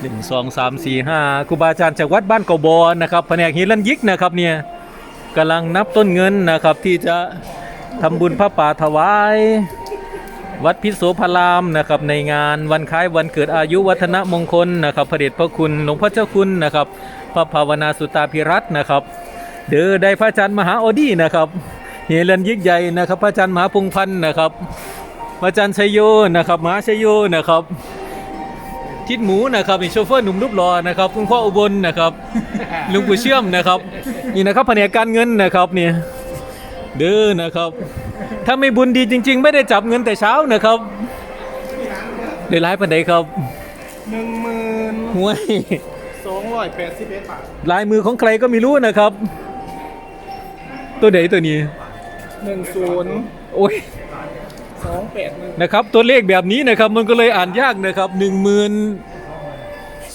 หนึ่งสองสามสี่ห้าครูบาอาจารย์จากวัดบ้านกบอนะครับแผนกหิลันยิกนะครับเนี่ยกำลังนับต้นเงินนะครับที่จะทำบุญพระป่าถวาย วัดพิโสพรามนะครับในงานวันคล้ายวันเกิดอายุวัฒนมงคลนะครับพระเดชพระคุณหลวงพ่อเจ้าคุณนะครับพระภาวนาสุตาภิรัตนะครับ เดือได้พระอาจารย์มหาออดีนะครับเฮลันยิกใหญ่นะครับ พระอาจารย์มหาพงพันธ์นะครับพระอาจารย์ชัยโยนะครับมหาชัยโยนะครับ ทิดหมูนะครับนี่โชเฟอร์หนุ่มรูปหล่อนะครับคุณพ่ออุบลนะครับลุงปู่เชื่อมนะครับ นี่นะครับแผนกการเงินนะครับนี่เด้อนะครับ ถ้าไม่บุญดีจริง ๆ ไม่ได้จับเงินแต่เช้านะครับเดือร้ายปันใดครับหนึ่งหมื่นห่วยสองร้อยแปดสิบเอ็ดบาทลายมือของใครก็ไม่รู้นะครับ ตัวไหนตัวนี้หนึ่งศูนย์โอ้ย สองแปดหนึ่งนะครับตัวเลขแบบนี้นะครับมันก็เลยอ่านยากนะครับหนึ่งหมื่น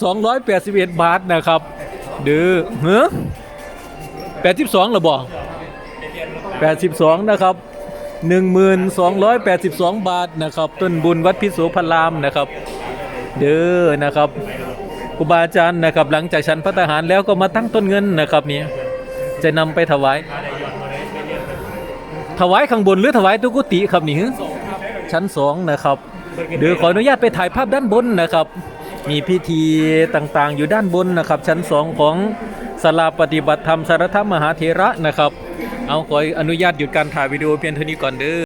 สองร้อยแปดสิบเอ็ดบาทนะครับเด้อเฮ้อแปดสิบสองหรอบอกแปดสิบสองนะครับหนึ่งหมื่นสองร้อยแปดสิบสองบาทนะครับ ต้นบุญวัดพิโสพรามนะครับ เด้อนะครับครูบาอาจารย์นะครับ หลังจากฉันพระทหารแล้วก็มาตั้งต้นเงินนะครับนี่ยจะนำไปถวาย ถวายข้างบนหรือถวายตุกุติครับนี่ฮึ ชั้นสองนะครับเดี๋ยวขออนุญาตไปถ่ายภาพด้านบนนะครับ มีพิธีต่างๆ อยู่ด้านบนนะครับ ชั้นสองของศาลาปฏิบัติธรรมสารธรรมมหาเถระนะครับ เอาขออนุญาตหยุดการถ่ายวิดีโอเพียงเท่านี้ก่อนเด้อ